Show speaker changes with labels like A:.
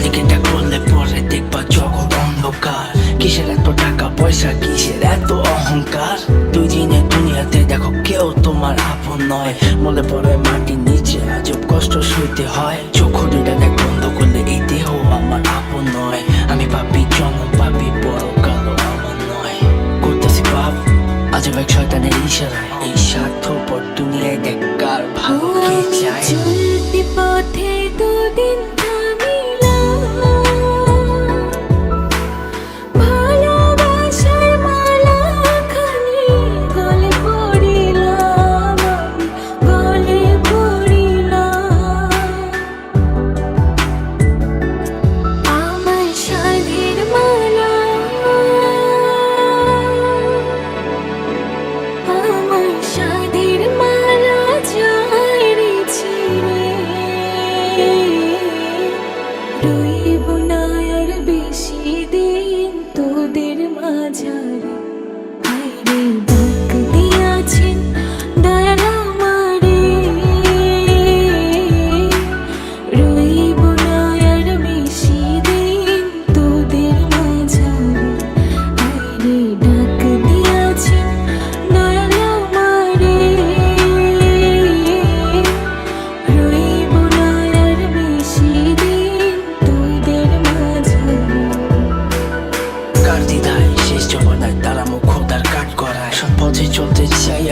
A: মালিকেটা করলে পরে দেখবা জগৎ অন্ধকার। কিসের এত টাকা পয়সা, কিসের এত অহংকার? দুই দিনে দুনিয়াতে দেখো কেউ তোমার আপন নয়। মনে পড়ে মাটির নিচে আজব কষ্ট শুইতে হয়। চোখ দুইটা দেখ, বন্ধ করলে এই দেহ আমার আপন নয়। আমি পাপি জন্ম, পাপি বড়, কালো আমার নয়। করতেছি পাপ, আজব এক শয়তানের ইশারায়। এই স্বার্থপর দুনিয়ায় দেখ কার ভালো কে চায়
B: তোদের মাঝারে
A: কার দায় শেষ জমানায় তারা মুখ তার কাট করায় সব পথে চলতে চাই